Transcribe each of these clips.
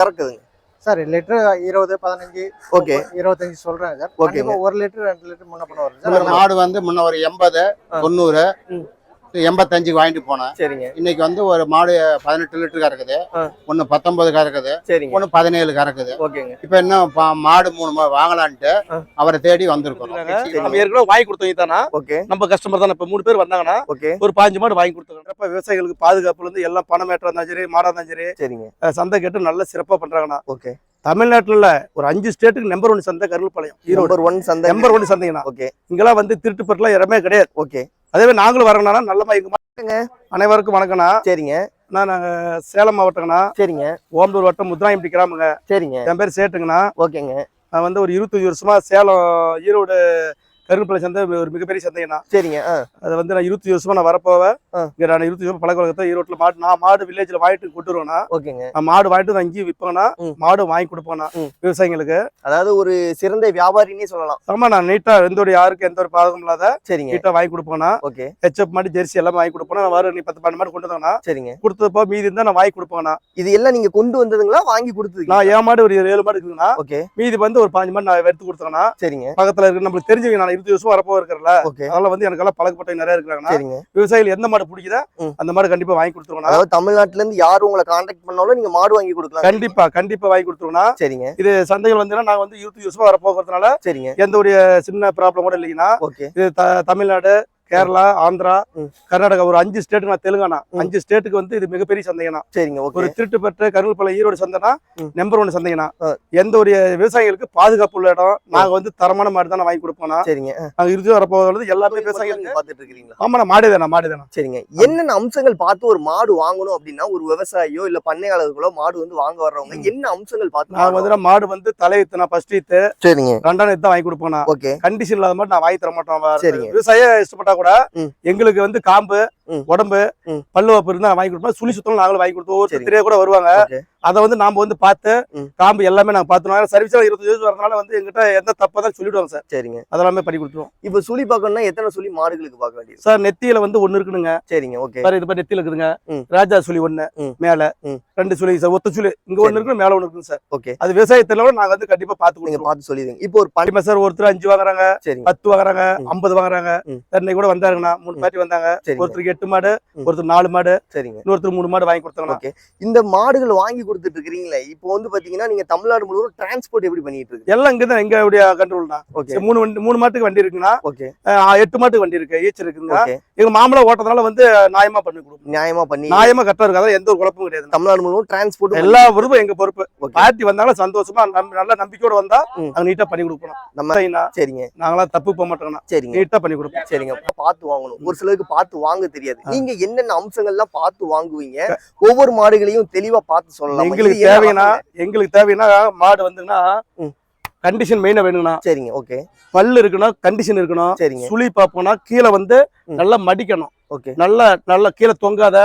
கறக்குதுங்க sir litre இருபது பதினஞ்சு okay இருபத்தஞ்சு சொல்றேன் சார். கண்டிப்பா ஒரு லிட்டர் ரெண்டு லிட்டர் முன்ன பண்ண வரும் மாடு வந்து முன்ன ஒரு எண்பது. தொண்ணூறு. எண்பத்தஞ்சுக்கு வாங்கிட்டு போனேன். சரிங்க. இன்னைக்கு வந்து ஒரு மாடு பதினெட்டு லிட்டர் கறக்குது. ஆ. ஒன்று பத்தொன்பது கறக்குது. ஒன்று பதினேழு கறக்குது. ஓகேங்க. இப்போ என்ன மாடு மூணு மா- வாங்கலான்ட்டு. அவரை தேடி நம்ம ஏற்கனவே வாங்கி கொடுத்தவங்க தானா ஓகே. நம்ம கஸ்டமர் தானே. இப்ப மூணு பேர் வந்தாங்கன்னா ஓகே. ஒரு பாஞ்சு மாடு வாங்கி கொடுத்தாங்க இப்ப விவசாயிகளுக்கு பாதுகாப்புல இருந்து எல்லாம் பணம் ஏற்றம் இருந்தாலும் சரி மாடா இருந்தாலும் சரி சரிங்க. சந்தை கேட்டு நல்ல சிறப்பா பண்றாங்கண்ணா ஓகே. தமிழ்நாட்டுல ஒரு அஞ்சு ஸ்டேட்டுக்கு நம்பர் ஒன் சந்தை கருள்பாளையம் நம்பர் ஒன் சந்தை. நம்பர் ஒன் சந்தைங்கண்ணா. ஓகே. இங்கெல்லாம் வந்து திருட்டு பட்டுலாம் இடமே கிடையாது. ஓகே. அதே மாதிரி நாங்களும் வரணும்னா நல்லமா எங்க வணக்கங்க. அனைவருக்கும் வணக்கம்ண்ணா. சரிங்க. நான் நாங்க சேலம் மாவட்டங்கண்ணா. சரிங்க. ஓம்பலூர் வட்டம் முத்ராயம்பட்டி கிராமங்க. சரிங்க. என் பேர் சேட்டுங்கண்ணா. ஓகேங்க. நான் வந்து ஒரு இருபத்தஞ்சு வருஷமா சேலம் ஈரோடு கருங்கல்பாளையம் சந்தை ஒரு மிகப்பெரிய சந்தைங்கண்ணா சரிங்க அது வந்து நான் இருபத்தி வருஷமா நான் வரப்போவேன். இங்க நான் இருபத்தி வருஷம் பழக்க வழக்கத்தை ஈரோட்டில் மாடு நான் மாடு வில்லேஜ்ல வாங்கிட்டு கொண்டு வருவேன்னா ஓகேங்க. மாடு வாங்கிட்டு நான் இங்கேயும் விற்பேன்னா ம். மாடு வாங்கி கொடுப்பேன்னா ம். விவசாயிங்களுக்கு அதாவது ஒரு சிறந்த வியாபாரின்னே சொல்லலாம். ஆமா நான் நீட்டா எந்த ஒரு யாருக்கு எந்த ஒரு பாதகம் இல்லாத சரிங்க. நீட்டா வாங்கி கொடுப்பேன்னா ஓகே. ஹெச்எப் மாடு ஜெர்சி எல்லாம் வாங்கி கொடுப்பேன் நான் வர நீ பத்து பன்னெண்டு மாடு கொண்டு வந்தாங்கன்னா சரிங்க. கொடுத்தப்போ மீதி இருந்தா நான் வாங்கி கொடுப்பேன்னா. இது எல்லாம் நீங்க கொண்டு வந்ததுங்களா வாங்கி கொடுத்தது நான் ஏன் மாடு ஒரு ஏழு மாடு இருக்குதுன்னா ஓகே. மீதி வந்து ஒரு பாஞ்சு மாடு நான் எடுத்து கொடுத்தேன்னா சரிங்க. பக்கத்துல இருக்கு நம்மளுக்கு தெரிஞ்சவங்க நான் இருபது வருஷம் வரப்போ இருக்கிறல அதனால வந்து எனக்கு எல்லாம் பழக்கப்பட்டவங்க நிறைய இருக்கிறாங்கன்னா விவசாயிகள் எந்த மாடு பிடிக்குதா. அந்த மாடு கண்டிப்பா வாங்கி கொடுத்துருவேன் அதாவது தமிழ்நாட்டுல இருந்து யாரும் உங்களை காண்டாக்ட் பண்ணாலும் நீங்க மாடு வாங்கி கொடுக்கலாம். கண்டிப்பா கண்டிப்பா வாங்கி கொடுத்துருவோம்னா சரிங்க. இது சந்தைகள் வந்து நாங்க வந்து இருபத்தி வருஷமா வர போகிறதுனால சரிங்க. எந்த ஒரு சின்ன ப்ராப்ளம் கூட இல்லைங்கன்னா இது தமிழ்நாடு கேரளா ஆந்திரா. கர்நாடகா ஒரு அஞ்சு ஸ்டேட்டுக்கு நான் தெலுங்கானா. அஞ்சு ஸ்டேட்டுக்கு வந்து இது மிகப்பெரிய சந்தைங்கண்ணா. சரிங்க ஒரு திருட்டு பெற்ற கருங்கல்பாளையம் ஈரோடு சந்தைனா. நம்பர் ஒன் ஆ. எந்த ஒரு விவசாயிகளுக்கு பாதுகாப்பு உள்ள இடம் நாங்க வந்து தரமான மாடு தான் வாங்கி கொடுப்போம்னா சரிங்க நாங்க இறுதி வர போகிறது எல்லாமே விவசாயிகளுக்கு நீங்க பாத்துட்டு இருக்கீங்களா ஆமாண்ணா மாடுதானா மாடுதானா சரிங்க என்னென்ன அம்சங்கள் பார்த்து ஒரு மாடு வாங்கணும் அப்படின்னா ஒரு விவசாயியோ இல்ல பண்ணையாளர்களோ மாடு வந்து வாங்க வர்றவங்க. என்ன அம்சங்கள் பார்த்து நான் வந்து நான் மாடு வந்து தலையத்து நான் ஃபர்ஸ்ட் ஈத்து சரிங்க. ரெண்டாம் தான் வாங்கி கொடுப்பேண்ணா ஓகே. கண்டிஷன் இல்லாத மாதிரி நான் வாங்கி தர மாட்டோம் சரிங்க. விவசாய இஷ்டப்பட்டா கூட. எங்களுக்கு வந்து காம்பு. உடம்பு. பல்லு வப்பு இருந்தா வாங்கி கொடுப்போம். சுழி சுத்தம் நாங்களும் வாங்கி கொடுத்தோம் தெரியா கூட வருவாங்க. அதை வந்து நாம வந்து பார்த்து. காம்பு எல்லாமே நாங்க பார்த்துருவோம். சர்வீஸ் இருபது வயசு வரதுனால வந்து எங்கிட்ட எந்த தப்பதான் சொல்லிடுவாங்க சார். சரிங்க. அதெல்லாமே பண்ணி கொடுத்துருவோம். இப்ப சுழி பார்க்கணும்னா எத்தனை சுழி மாடுகளுக்கு பார்க்க வேண்டியது? சார் நெத்தியில வந்து ஒண்ணு இருக்குதுங்க சரிங்க ஓகே. சார் இது நெத்தியில இருக்குதுங்க. ராஜா சுழி ஒண்ணு. மேல. ரெண்டு சுழி சார் ஒத்த சுழி. இங்க. ஒண்ணு இருக்கு மேல ஒண்ணு இருக்குங்க சார். ஓகே. அது விவசாயத்துல நாங்க வந்து கண்டிப்பா பார்த்து நீங்க பார்த்து சொல்லிடுங்க. இப்போ ஒரு கண்டிப்பா சார் ஒருத்தர் அஞ்சு வாங்குறாங்க பத்து வாங்குறாங்க. ஐம்பது வாங்குறாங்க. இன்னைக்கு கூட வந்தாருங்கண்ணா மூணு. பாட்டி வந்தாங்க. ஒருத்தருக்கு எட்டு மாடு. ஒருத்தர் நாலு மாடு சரிங்க. இன்னொருத்தர் மூணு மாடு வாங்கி கொடுத்தாங்கண்ணா ஓகே. இந்த மாடுகள் வாங்கி கொடுத்துட்டு இருக்கிறீங்களே இப்போ வந்து பாத்தீங்கன்னா நீங்க தமிழ்நாடு முழுவதும் டிரான்ஸ்போர்ட் எப்படி பண்ணிட்டு இருக்கு எல்லாம் இங்கதான் எங்க கண்ட்ரோல் தான். ஓகே. மூணு வண்டி மூணு மாட்டுக்கு வண்டி இருக்குன்னா அஹ், எட்டு மாட்டுக்கு வண்டி இருக்கு ஈச்சர் இருக்குங்க ஓகே. எங்க மாமலை ஓட்டறதுனால வந்து நியாயமா பண்ணி கொடுப்போம். நியாயமா பண்ணி நியாயமா கரெக்டா இருக்கு அதான் எந்த ஒரு குழப்பமும் கிடையாது. தமிழ்நாடு முழுவதும் டிரான்ஸ்போர்ட் எல்லா பொறுப்பும் எங்க பொறுப்பு. ஓகே. பார்ட்டி வந்தாலும் சந்தோஷமா நல்ல நம்பிக்கையோட வந்தா. அங்க நீட்டா பண்ணி கொடுக்கணும். நம்ம சரிங்க. நாங்களாம் தப்பு போக மாட்டோங்கண்ணா சரிங்க. நீட்டா பண்ணி கொடுப்போம். சரிங்க. பார்த்து வாங்கணும். ஒரு சிலருக்கு பார்த்து வாங்க தெரியாது. ஆ. நீங்க என்னென்ன அம்சங்கள்லாம் பார்த்து வாங்குவீங்க ஒவ்வொரு மாடுகளையும் தெளிவா பார்த்து சொல்லலாம் எங்களுக்கு தேவைன்னா எங்களுக்கு தேவைன்னா மாடு வந்துங்கன்னா ம். கண்டிஷன் மெயினா வேணுங்கண்ணா சரிங்க ஓகே பல்லு இருக்கணும் கண்டிஷன் இருக்கணும். சரிங்க. சுழி பார்ப்போம்னா கீழே வந்து. நல்லா மடிக்கணும். ஓகே நல்ல நல்ல கீழே தொங்காத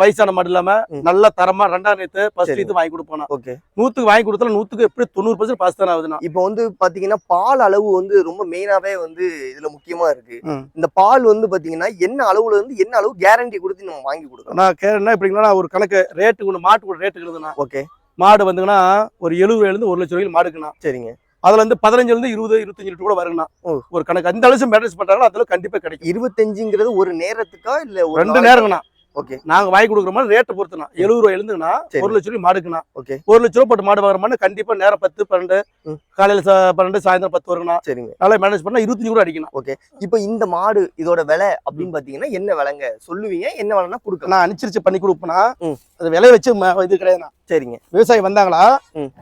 வயசான மாடு இல்லாம. நல்ல தரமா ரெண்டாம் நேத்து ஃபர்ஸ்ட். இது வாங்கி கொடுப்போம் ஓகே நூத்துக்கு வாங்கி கொடுத்தாலும் நூத்துக்கு எப்படி தொண்ணூறு பர்சன்ட் பாஸ் தானே ஆகுதுண்ணா இப்போ வந்து பாத்தீங்கன்னா பால் அளவு வந்து ரொம்ப மெயினாவே வந்து இதுல முக்கியமா இருக்கு. இந்த பால் வந்து பாத்தீங்கன்னா என்ன அளவுல இருந்து என்ன அளவு கேரண்டி கொடுத்து நம்ம வாங்கி கொடுக்கணும்? நான் கேட்டேன்னா எப்படிங்கன்னா ஒரு கணக்கு ரேட்டு ஒன்று மாட்டு கூட ரேட்டு இருக்குதுண்ணா ஓகே மாடு வந்துங்கன்னா ஒரு எழுபது இருந்து ஒரு லட்சம் ரூபாய்க்கு மாடுக்குண்ணா. சரிங்க. அதுல இருந்து பதினஞ்சுல இருந்து இருபது இருபத்தஞ்சு லிட்டர் கூட வருங்கண்ணா. ஒரு கணக்கு. அந்த அளவுக்கு மேனேஜ் பண்றாங்களோ அதுல கண்டிப்பா கிடைக்கும். இருபத்தஞ்சுங்கிறது ஒரு நேரத்துக்கா இல்ல ரெண்டு? நேரங்கண்ணா. ஓகே. நாங்க வாங்கி கொடுக்குற மாதிரி ரேட்டை பொறுத்துனா எழுபது ரூபாய் எழுந்துங்கன்னா சரி. ஒரு லட்சம் ரூபாய் மாடுக்குண்ணா. ஓகே. ஒரு லட்ச ரூபாய் போட்டு மாடு வாங்குற மாதிரி கண்டிப்பா நேரம் பத்து பன்னெண்டு. காலையில பன்னெண்டு சாயந்தரம் பத்து வருங்கண்ணா சரிங்க. நல்லா மேனேஜ் பண்ணா இருபத்தஞ்சு கூட அடிக்கணும் இப்போ இந்த மாடு இதோட விலை அப்படின்னு பாத்தீங்கன்னா என்ன விலைங்க? சொல்லுவீங்க என்ன விலைன்னா கொடுக்கலாம். நான் அனுசரிச்சு பண்ணி கொடுப்பேன்னா. அது விலைய வச்சு இது கிடையாதுண்ணா. சரிங்க. விவசாயி வந்தாங்களா.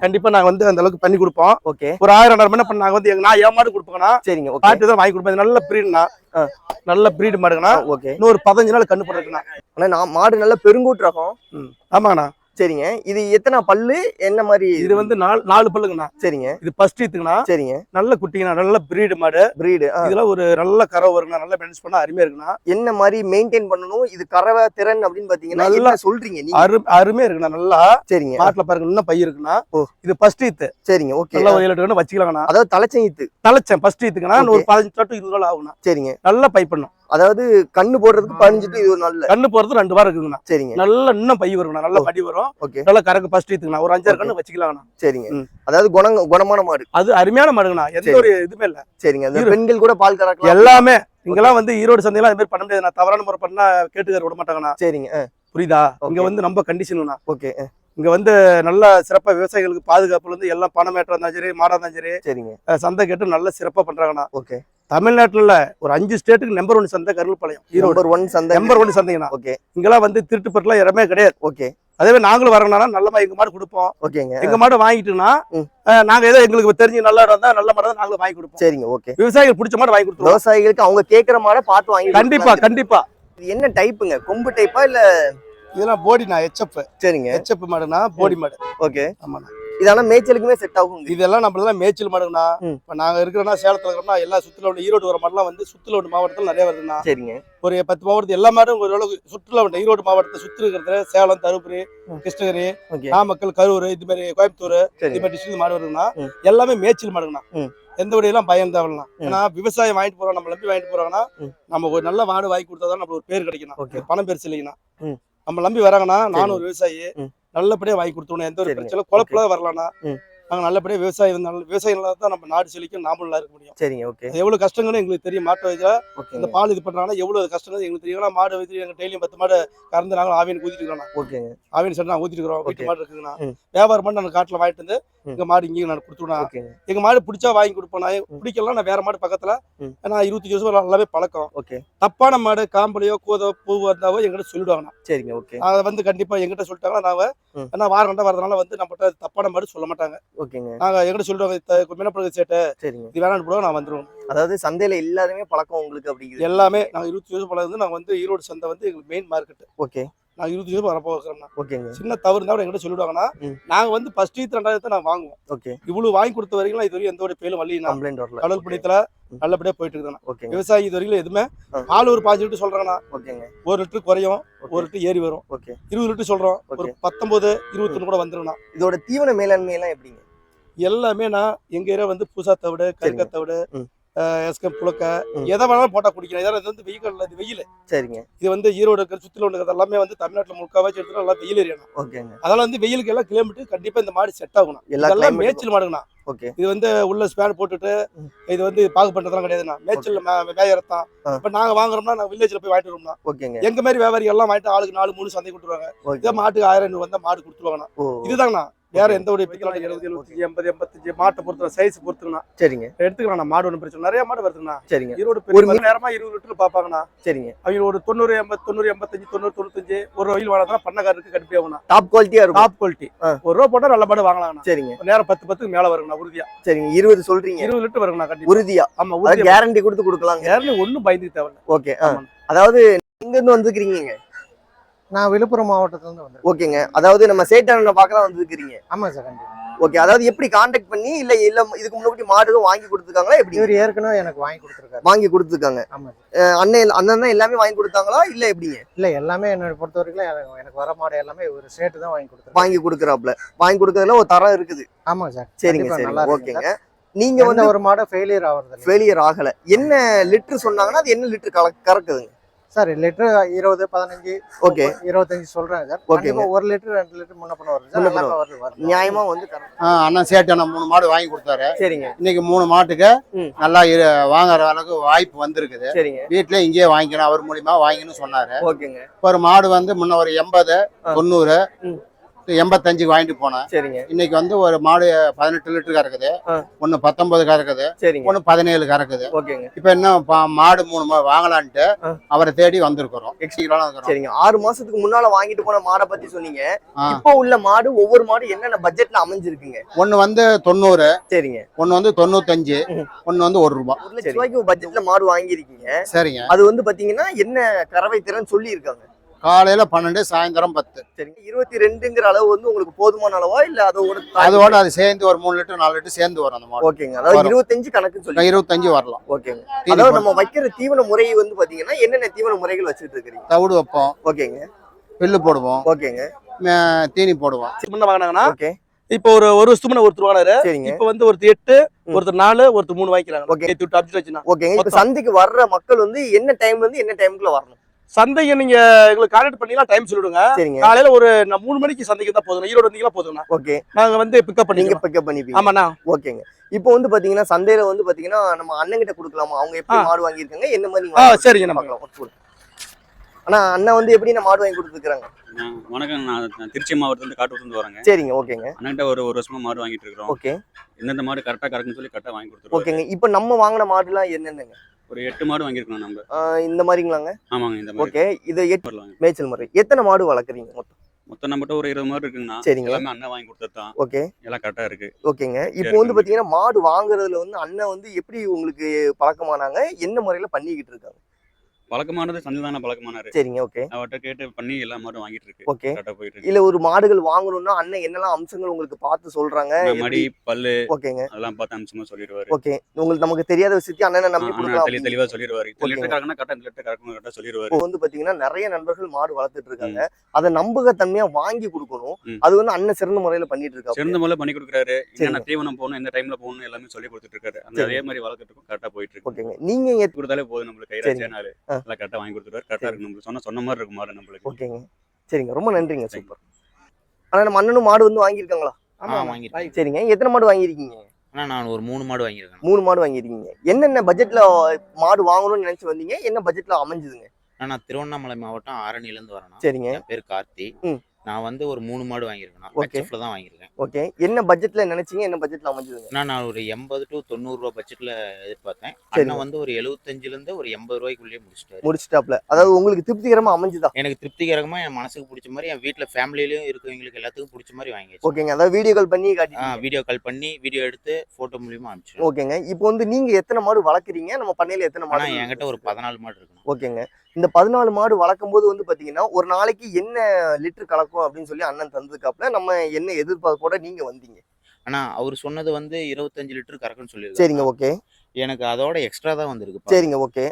கண்டிப்பா நாங்க வந்து அந்த அளவுக்கு பண்ணி கொடுப்போம். ஓகே. ஒரு ஆயிரம் ரெண்டாயிரம் நாங்க வந்து நான் ஏன் மாடு கொடுப்போங்கண்ணா. சரிங்க ஓகே. பாட்டு தான் வாங்கி கொடுப்பேன். நல்ல பிரீடுண்ணா ஆ. நல்ல பிரீடு மாடுங்கண்ணா. ஓகே. இன்னும் ஒரு பதினஞ்சு நாள் கண்ணு போட்டுருக்குண்ணா. ஆனா நான் மாடு நல்ல பெருங்கூட்டு ரகம். ஆமாங்கண்ணா. சரிங்க. இது எத்தனை பல்லு? என்ன மாதிரி இது வந்து நாலு நாலு பல்லுங்கண்ணா. சரிங்க. இது ஃபர்ஸ்ட் இதுங்கண்ணா. சரிங்க. நல்ல குட்டிங்கண்ணா. நல்ல பிரீடு மாடு. பிரீடு இதெல்லாம் ஒரு நல்ல கரை வருங்கண்ணா. நல்லா மேனேஜ் பண்ணா அருமையா இருக்குண்ணா என்ன மாதிரி மெயின்டைன் பண்ணணும்? இது கறவை திறன் அப்படின்னு பாத்தீங்கன்னா நல்லா- சொல்றீங்க அரு அருமையா இருக்குண்ணா. நல்லா சரிங்க. மாட்டுல பாருங்க இன்னும் பை இருக்குண்ணா. ஓ. இது ஃபர்ஸ்ட் ஈத்து சரிங்க. ஓகே. நல்லா ஒரு ஏழு வச்சுக்கலாங்கண்ணா. அதாவது தலைச்சங்கித்து தலைச்சேன் ஃபர்ஸ்ட் ஈத்துக்குண்ணா இன்னும் ஒரு பதினஞ்சு டு இருபது நாள் ஆகுண்ணா சரிங்க. நல்லா பை பண்ணும் அதாவது கண்ணு போடுறதுக்கு பதினஞ்சுட்டு இது ஒரு நல்ல கண்ணு போறது ரெண்டு வாரம் இருக்குங்கண்ணா. சரிங்க. நல்ல இன்னும் பை வருங்கண்ணா நல்ல. படி வரும். ஓகே. நல்ல கறக்கு ஃபர்ஸ்ட் ஈத்துங்கண்ணா ஒரு அஞ்சாறு. கண்ணு வச்சுக்கலாங்கண்ணா. சரிங்க. அதாவது குணங்க குணமான மாடு. அது அருமையான மாடுங்கண்ணா. எந்த. ஒரு இதுவுமே இல்ல. சரிங்க. அந்த. பெண்கள் கூட பால் கறக்கலாம். எல்லாமே. இங்கெல்லாம் வந்து ஈரோடு சந்தையெல்லாம் இது மாதிரி பண்ண முடியாது நான் தவறான முறை பண்ணா கேட்டுக்கார விட மாட்டாங்கண்ணா. சரிங்க. புரியுதா? இங்க. வந்து நம்ம கண்டிஷனுங்கண்ணா ஓகே. இங்க வந்து நல்ல சிறப்பா விவசாயிகளுக்கு பாதுகாப்புல இருந்து எல்லாம் பணமேற்றம் இருந்தாலும் சரி மாடா இருந்தாலும் சரி சரிங்க. சந்தை கேட்டு நல்ல சிறப்பா பண்றாங்கண்ணா. ஓகே. தமிழ்நாட்டுல ஒரு அஞ்சு ஸ்டேட்டுக்கு நம்பர் ஒன் சந்தை கருள்பாளையம் நம்பர் ஒன் சந்தை. நம்பர் ஒன் சந்தைங்கண்ணா. ஓகே. இங்கெல்லாம் வந்து திருட்டு பட்டுலாம் இடமே கிடையாது. ஓகே. அதே மாதிரி நாங்களும் வரணும்னா நல்ல எங்க மாடு கொடுப்போம். ஓகேங்க. எங்க மாடு வாங்கிட்டுனா நாங்க ஏதோ எங்களுக்கு தெரிஞ்சு நல்ல இடம் தான் நல்ல மாடு தான் நாங்களும் வாங்கி கொடுப்போம். சரிங்க ஓகே. விவசாயிகள் பிடிச்ச மாடு வாங்கி கொடுத்துருவோம். விவசாயிகளுக்கு அவங்க கேக்குற மாடை பார்த்து வாங்கி கண்டிப்பா. கண்டிப்பா. இது என்ன டைப்புங்க கொம்பு டைப்பா இல்ல இதெல்லாம் போடிண்ணா எச்எப் சரிங்க. எச்எப் மாடுனா போடி மாடு. ஓகே. ஆமாண்ணா. இதான மேய்ச்சலுக்குமே செட் ஆகும் இதெல்லாம் நம்மளெல்லாம் மேய்ச்சல் மாடுங்கண்ணா. இப்ப நாங்க இருக்கிறோம்னா சேலத்துல இருக்கிறோம்னா எல்லா சுற்றுலா உள்ள ஈரோடு வர மாடுலாம் வந்து சுற்றுலா உள்ள மாவட்டத்தில் நிறைய வருதுண்ணா சரிங்க ஒரு பத்து மாவட்டத்து எல்லா மாடும் ஓரளவுக்கு சுற்றுலா உள்ள ஈரோடு மாவட்டத்தை சுற்றி இருக்கிறது சேலம் தருமபுரி. கிருஷ்ணகிரி நாமக்கல் கரூர் இது மாதிரி கோயம்புத்தூர் இது மாதிரி டிஸ்ட்ரிக்ட் மாடு வருதுன்னா. எல்லாமே மேய்ச்சல் மாடுங்கண்ணா. எந்த வழியெல்லாம் பயம் தேவையில்லாம் ம். ஏன்னா விவசாயம் வாங்கிட்டு போறோம் நம்ம நம்பி வாங்கிட்டு போறாங்கன்னா. நம்ம ஒரு நல்ல மாடு வாங்கி கொடுத்தாதான் நம்மளுக்கு ஒரு பேர் கிடைக்கணும் பணம் பெருசு இல்லைங்கண்ணா ம். நம்ம நம்பி வராங்கன்னா. நானும் ஒரு விவசாயி நல்லபடியா வாங்கி கொடுத்தோம் எந்த ஒரு. பிரச்சனை குழப்பம் வரலாம்னா ம். நாங்க நல்லபடியா விவசாயம் நல்ல விவசாயம் நல்லா தான் நம்ம நாடு செழிக்கும் நாமளும் நல்லா இருக்க முடியும். சரிங்க ஓகே அது எவ்வளவு கஷ்டங்கன்னு எங்களுக்கு தெரியும். மாட்டு வயதுல இந்த பால் இது பண்றாங்கன்னா எவ்வளவு கஷ்டங்கள் எங்களுக்கு தெரியும். மாடு வைத்து எங்க டெய்லியும் பத்து மாடு கறந்து நாங்களும் ஆவியன் ஊத்திட்டு இருக்கோம் ஓகேங்க ஆவியன் சட்டை நாங்கள் ஊத்திட்டு இருக்கிறோம். வீட்டு. மாடு இருக்குங்கண்ணா. வியாபாரம் பண்ணி நான் காட்டுல வாங்கிட்டு வந்து ம். எங்க மாடு இங்கேயும் நான் கொடுத்துடுவேன் ஓகேங்க எங்க மாடு பிடிச்சா வாங்கி கொடுப்பேன் நான் பிடிக்கலாம் நான் வேற மாடு பக்கத்துல. நான் இருபத்தஞ்சு வருஷம் நல்லாவே பழக்கம். ஓகே தப்பான மாடு காம்பளியோ கூதோ பூ வந்தாவோ எங்கிட்ட சொல்லிடுவாங்க சரிங்க ஓகே அதை வந்து கண்டிப்பா எங்கிட்ட சொல்லிட்டாங்கன்னா நாங்க ம். ஏன்னா வாரம் ரெண்டா வரதுனால வந்து நம்மகிட்ட தப்பான மாடு சொல்ல மாட்டாங்க. ஓகேங்க. நாங்க எங்கிட்ட சொல்லிடுவாங்க மினப்படுறது சேட்டை சரிங்க. இது வேணான்னு போடுவோம் நான் வந்துருவோம். அதாவது சந்தையில எல்லாருமே பழக்கம் உங்களுக்கு அப்படிங்குது எல்லாமே நாங்க இருபத்தி வருஷம் பழம் வந்து நாங்க வந்து ஈரோடு சந்தை வந்து எங்களுக்கு மெயின் மார்க்கெட் ஓகே. நாங்க இருபத்தி வருஷம் வரப்போ ஓகேங்க. சின்ன தவறு இருந்தா கூட எங்கிட்ட சொல்லிடுவாங்கன்னா. நாங்க வந்து ஃபர்ஸ்ட் ஈத் ரெண்டாயிரத்தை நாங்க வாங்குவோம். ஓகே. இவ்வளவு வாங்கி கொடுத்த வரைக்கும் இது வரைக்கும் எந்த ஒரு பேரும் வழி கம்ப்ளைண்ட் வரல. கடல் ஓகே. பிடித்தல. நல்லபடியா போயிட்டு இருக்குதுண்ணா. ஓகேங்க. விவசாயி இது வரைக்கும் எதுவுமே ஆ. பால் ஒரு பாஞ்சு லிட்டர் சொல்றாங்கண்ணா. ஓகேங்க. ஒரு லிட்டர் குறையும் ஓகே. ஒரு லிட்டர் ஏறி வரும். ஓகே. இருபது லிட்டர் சொல்றோம் ஒரு ஓகே. பத்தொன்பது இருபத்தொன்னு கூட வந்துருங்கண்ணா இதோட தீவன மேலாண்மை எல்லாம் எப்படிங்க? எல்லாமே நான் எங்க ஏரியா வந்து பூசா தவிடு கருக்க தவிடு ம். எஸ்கம் புழக்க. எதை வேணாலும் போட்டா குடிக்கணும் இதெல்லாம் இது வந்து வெயில் இது வெயில். சரிங்க. இது வந்து ஈரோடு இருக்கிற சுத்தில இருக்கிறது எல்லாமே வந்து தமிழ்நாட்டுல முழுக்காவாச்சு எடுத்துட்டு எல்லாம் வெயில் ஏரியா ஓகேங்க. அதெல்லாம் வந்து வெயிலுக்கு எல்லாம் கிலோமீட்டர் கண்டிப்பா இந்த மாடு செட் ஆகணும். எல்லா இதெல்லாம் climate மேய்ச்சல் மாடுங்கண்ணா ஓகே. இது வந்து உள்ள ஸ்பேன் போட்டுட்டு. இது வந்து பாகு பண்றதெல்லாம் கிடையாதுண்ணா மேய்ச்சல் மேயறத்தான். ஆ. இப்ப நாங்க வாங்குறோம்னா நாங்க வில்லேஜ்ல போய் வாங்கிட்டு வரோம்னா ஓகேங்க. எங்க மாதிரி வியாபாரி எல்லாம் வாங்கிட்டு ஆளுக்கு நாலு மூணு சந்தை கொடுத்துருவாங்க இதே மாட்டுக்கு ஆயிரம் ஐநூறு வந்தா மாடு கொடுத்துருவாங்கண்ணா. இதுதாங்கண்ணா. Okay. எந்த ஒரு பித்தளை எழுபது எழுபத்தஞ்சு எண்பது எண்பத்தஞ்சு மாட்டை பொறுத்த சைஸ் பொறுத்துங்கண்ணா. சரிங்க. எடுத்துக்கலாம் மாடு ஒன்றும் பிரச்சனை நிறைய மாடு வருதுண்ணா சரிங்க. ஈரோடு ஒரு மணி நேரமா இருபது லிட்டர் பாப்பாங்கண்ணா. சரிங்க. அவங்க ஒரு தொண்ணூறு எண்பது தொண்ணூறு எண்பத்தஞ்சு தொண்ணூறு தொண்ணூத்தஞ்சு ஒரு வயல் வாங்கினா பண்ணக்காரருக்கு கண்டிப்பா ஆகும்ண்ணா டாப் குவாலிட்டியா இருக்கும். Top quality. ஒரு ரூபா போட்டா நல்ல மாடு வாங்கலாம்ண்ணா சரிங்க. நேரம் பத்து பத்துக்கு மேல வருங்கண்ணா உறுதியா. சரிங்க. இருபது சொல்றீங்க. இருபது லிட்டர் வருங்கண்ணா கண்டிப்பா. உறுதியா. ஆமா கேரண்டி கொடுத்து கொடுக்கலாங்க. யாருன்னு ஒண்ணும் பயந்துக்கு தேவையில்ல. ஓகே. அதாவது இங்க இருந்து வந்துருக்கீங்க நான் விழுப்புரம் மாவட்டத்துல இருந்து வந்திருக்கேன். ஓகேங்க. அதாவது நம்ம சேட்டான பார்க்கலாம் வந்துருக்கீங்க ஆமா சார் கண்டிப்பா. ஓகே அதாவது எப்படி காண்டாக்ட் பண்ணி இல்ல இல்ல இதுக்கு முன்னாடி மாடு எதுவும் வாங்கி கொடுத்துருக்காங்களா எப்படி? இவர் ஏற்கனவே எனக்கு வாங்கி கொடுத்துருக்காரு. வாங்கி கொடுத்துருக்காங்க. அண்ணன் அண்ணன் தான் எல்லாமே வாங்கி கொடுத்தாங்களா இல்ல எப்படிங்க? இல்ல எல்லாமே என்னை பொறுத்த வரைக்கும் எனக்கு- வர மாடு எல்லாமே ஒரு சேட்டு தான் வாங்கி கொடுத்துருக்காரு. வாங்கி கொடுக்குறாப்ல வாங்கி கொடுக்கறதுல ஒரு தரம் இருக்குது. ஆமா சார் சரிங்க சரிங்க. ஓகேங்க. நீங்க வந்து ஒரு மாடு ஃபெயிலியர் ஆகுறது ஃபெயிலியர் ஆகல. என்ன லிட்டர் சொன்னாங்கன்னா அது என்ன லிட்டர் கல கறக்குதுங்க? சார் லிட்டர் இருபது பதினஞ்சு ஓகே இருபத்தஞ்சு சொல்றேன் சார். கண்டிப்பா ஒரு லிட்டர் ரெண்டு லிட்டர் முன்ன பண்ண வருது நியாயமா வந்து அண்ணன் சேட்டு அண்ணன் மூணு மாடு வாங்கி கொடுத்தாரு. சரிங்க. இன்னைக்கு மூணு மாட்டுக்கு. நல்லா இரு- வாங்குற அளவுக்கு வாய்ப்பு வந்திருக்குது. சரிங்க. வீட்டுல இங்கேயே வாங்கிக்கணும் அவர் மூலியமா வாங்கின்னு சொன்னாரு. ஓகேங்க. ஒரு மாடு வந்து முன்ன ஒரு எண்பது. தொண்ணூறு ம். எண்பத்தஞ்சுக்கு வாங்கிட்டு போனேன். சரிங்க. இன்னைக்கு வந்து ஒரு மாடு பதினெட்டு லிட்டர் கறக்குது. ஒன்னு பத்தொன்பது கறக்குது. ஒன்னு பதினேழு கறக்குது. ஓகேங்க. இப்ப என்ன மாடு மூணு மா- வாங்கலான்ட்டு. அவரை தேடி வந்திருக்கிறோம். சரிங்க. ஆறு மாசத்துக்கு முன்னால வாங்கிட்டு போன மாடை பத்தி சொன்னீங்க. இப்போ உள்ள மாடு ஒவ்வொரு மாடு என்னென்ன பட்ஜெட்ல அமைஞ்சிருக்குங்க? ஒன்னு வந்து தொண்ணூறு. சரிங்க. ஒன்னு வந்து தொண்ணூத்தஞ்சு. ஒன்னு வந்து ஒரு ரூபாய் ஒரு லட்ச ரூபாய்க்கு பட்ஜெட்ல மாடு வாங்கியிருக்கீங்க. சரிங்க. அது வந்து பாத்தீங்கன்னா என்ன கறவை திறன் சொல்லி இருக்காங்க காலையில பன்னெண்டு சாயந்தரம் பத்து. சரிங்க இருபத்தி ரெண்டுங்கிற அளவு வந்து உங்களுக்கு போதுமான அளவா இல்ல அதோட அதோட அது சேர்ந்து ஒரு மூணு லிட்டர் நாலு லிட்டர் சேர்ந்து வரும் அந்த மாடு. ஓகேங்க. அதாவது. இருபத்தஞ்சு கணக்குன்னு சொல்லி இருபத்தஞ்சு வரலாம். ஓகேங்க. அதாவது. நம்ம வைக்கிற தீவன முறை வந்து பாத்தீங்கன்னா என்னென்ன தீவன முறைகள் வச்சுட்டு இருக்கிறீங்க? தவிடு வைப்போம். ஓகேங்க. புல்லு போடுவோம். ஓகேங்க. தீனி போடுவோம். முன்ன வாங்கினாங்கன்னா? ஓகே. இப்போ ஒரு ஒரு வருஷத்துக்கு ஒருத்தர் வாங்கினாரு. சரிங்க. இப்போ வந்து ஒருத்தர் எட்டு. ஒருத்தர் நாலு ஒருத்தர் மூணு வாங்கிக்கிறாங்க. இப்ப மொத்தம். சந்தைக்கு வர்ற மக்கள் வந்து என்ன டைம்ல இருந்து என்ன டைம்க்குள்ள வரணும்? சந்தைக்கு நீங்க எங்களுக்கு கான்டாக்ட் பண்ணீங்கன்னா டைம் சொல்லிடுங்க. சரிங்க. காலையில ஒரு மூணு மணிக்கு சந்தைக்கு தான் போதும் ஈரோடு வந்தீங்களா? போதும்ண்ணா. ஓகே. நாங்க வந்து பிக்கப் நீங்க பண்ணிக்கலாம் பிக்கப் பண்ணிப்பீங்க. ஆமாண்ணா. ஓகேங்க. இப்போ வந்து பாத்தீங்கன்னா சந்தையில வந்து பாத்தீங்கன்னா நம்ம அண்ணன் கிட்ட கொடுக்கலாமா? அவங்க எப்படி. மாடு வாங்கியிருக்காங்க? என்ன மாதிரி நீங்க சரிங்க நம்ம. பார்க்கலாம். ஆனா அண்ணன் வந்து எப்படி நான் மாடு வாங்கி கொடுத்துருக்காங்க நான் வணக்கம் நான் திருச்சி மாவட்டத்துலேருந்து காட்டூர்லேருந்து வரேங்க. சரிங்க ஓகேங்க. அண்ணன்ட்ட ஒரு ஒரு வருஷமா மாடு வாங்கிட்டு இருக்கிறோம். ஓகே. எந்தெந்த மாடு கரெக்டாக கறக்குன்னு சொல்லி கரெக்டாக வாங்கி கொடுத்துருவோம் ஓகேங்க. இப்போ நம்ம வாங்கின மாடுலாம் என்னென்னங்க? ஒரு எட்டு மாடு வாங்கியிருக்கோம் நம்ம. இந்த மாதிரிங்களாங்க? ஆமாங்க இந்த மாதிரி ஓகே இது எட்டு மேய்ச்சல் முறை. எத்தனை மாடு வளர்க்குறீங்க மொத்தம்? மொத்தம் நம்மகிட்ட ஒரு இருபது மாடு இருக்குங்கண்ணா. சரிங்க. எல்லாமே அண்ணன் வாங்கி கொடுத்தது தான் ஓகே. எல்லாம் கரெக்டாக இருக்கு. ஓகேங்க. இப்போ வந்து பாத்தீங்கன்னா மாடு வாங்குறதுல வந்து அண்ணன் வந்து எப்படி உங்களுக்கு பழக்கமானாங்க? என்ன முறையில பண்ணிக்கிட்டு இருக்காங்க? பழக்கமானது சந்தை தானே பழக்கமானாரு. சரிங்க ஓகே. அவர்கிட்ட கேட்டு பண்ணி எல்லா மாடும் வாங்கிட்டு இருக்கு. ஓகே. போயிட்டு இருக்கு. இல்ல ஒரு மாடுகள் வாங்கணும்னா அண்ணன் என்னெல்லாம் அம்சங்கள் உங்களுக்கு பார்த்து சொல்றாங்க? மடி பல்லு ஓகேங்க. அதெல்லாம் பார்த்து அம்சமா சொல்லிடுவாரு. ஓகே. உங்களுக்கு நமக்கு தெரியாத விஷயத்தையும் அண்ணனை நம்பி கொடுக்கலாம் தெளி தெளிவாக சொல்லிடுவாரு. இந்த. லிட்டர் கறக்குனா கரெக்டாக இந்த லிட்டர் கறக்கணும் கரெக்டாக சொல்லிடுவாரு. வந்து பாத்தீங்கன்னா நிறைய நண்பர்கள் மாடு வளர்த்துட்டு இருக்காங்க. அதை நம்பகத்தன்மையா வாங்கி கொடுக்கணும். அது வந்து அண்ணன் சிறந்த முறையில பண்ணிட்டு இருக்காங்க சிறந்த முறையில் பண்ணி கொடுக்குறாரு. என்னென்ன தீவனம் போகணும் எந்த டைம்ல போகணும் எல்லாமே சொல்லி கொடுத்துட்டு இருக்காரு. அந்த. அதே மாதிரி வளர்க்கறதுக்கும் கரெக்டாக போயிட்டு இருக்கு. ஓகேங்க. நீங்க கொடுத்தாலே போதும் நம்மளுக்கு சரிங்க. கைராசியா எல்லாம் கரெக்டாக வாங்கி கொடுத்துருவாரு. கரெக்டாக இருக்கு. நம்மளுக்கு சொன்ன சொன்ன மாதிரி இருக்கும் மாடு நம்மளுக்கு. ஓகேங்க. சரிங்க. ரொம்ப நன்றிங்க. சூப்பர். ஆனா நம்ம அண்ணனும் மாடு வந்து வாங்கியிருக்காங்களா? ஆ வாங்கியிருக்கேன் சரிங்க. எத்தனை மாடு வாங்கியிருக்கீங்க? ஆனால் நான் ஒரு மூணு மாடு வாங்கியிருக்கேன். மூணு மாடு வாங்கியிருக்கீங்க. என்னென்ன பட்ஜெட்ல மாடு வாங்கணும்னு நினைச்சு வந்தீங்க? என்ன பட்ஜெட்ல அமைஞ்சதுங்க? ஆனா, நான் திருவண்ணாமலை மாவட்டம் ஆரணிலேருந்து வரேன் சரிங்க. என் பேர் கார்த்தி. ம். நான் வந்து ஒரு மூணு மாடு வாங்கியிருக்கேன். Okay. ஹெச்எஃப்ல தான் வாங்கியிருக்கேன். ஓகே. என்ன பட்ஜெட்ல நினைச்சீங்க? என்ன பட்ஜெட்ல அமைஞ்சதுங்க? நான் நான் ஒரு எண்பது டு தொண்ணூறு ரூபா பட்ஜெட்ல எதிர்பார்த்தேன். அண்ணன் வந்து ஒரு எழுபத்தஞ்சுல இருந்து ஒரு எண்பது ரூபாய்க்குள்ளேயே முடிச்சிட்டாரு. முடிச்சிட்டாப்ல அதாவது உங்களுக்கு திருப்திகரமா அமைஞ்சுதா? எனக்கு திருப்திகரமா என் மனசுக்கு பிடிச்ச மாதிரி என் வீட்டில் ஃபேமிலியிலயும் இருக்கவங்களுக்கு எல்லாத்துக்கும் பிடிச்ச மாதிரி வாங்கி ஓகேங்க. அதாவது வீடியோ கால் பண்ணி காட்டி வீடியோ கால் பண்ணி வீடியோ எடுத்து போட்டோ மூலியமா அனுப்பிச்சிடுவேன் ஓகேங்க. இப்போ வந்து நீங்க எத்தனை மாடு வளர்க்குறீங்க? நம்ம பண்ணையில எத்தனை மாடு என்கிட்ட ஒரு பதினாலு மாடு இருக்கணும் ஓகேங்க. இந்த பதினாலு மாடு வளர்க்கும் போது வந்து பாத்தீங்கன்னா ஒரு நாளைக்கு என்ன லிட்டர் கலக்கும் அப்படின்னு சொல்லி அண்ணன் தந்ததுக்காப்ல நம்ம என்ன எதிர்பார்ப்போட நீங்க வந்தீங்க? ஆனா அவர் சொன்னது வந்து இருபத்தஞ்சு லிட்டர் கறக்குன்னு சொல்லியிருக்காரு. சரிங்க ஓகே. எனக்கு அதோட எக்ஸ்ட்ரா தான் வந்திருக்கு. சரிங்க ஓகே.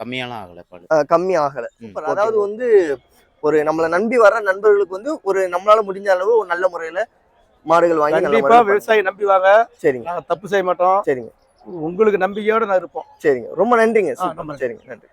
கம்மியாலாம் ஆகல பால் கம்மி ஆகல. அதாவது வந்து ஒரு நம்மளை நம்பி வர்ற நண்பர்களுக்கு வந்து ஒரு நம்மளால முடிஞ்ச அளவு ஒரு நல்ல முறையில மாடுகள் வாங்கி நல்ல கண்டிப்பா. விவசாயி நம்பி வாங்க. சரிங்க. நாங்க தப்பு செய்ய மாட்டோம். சரிங்க. உங்களுக்கு நம்பிக்கையோட நான் இருப்போம். சரிங்க. ரொம்ப நன்றிங்க. சரிங்க நன்றி.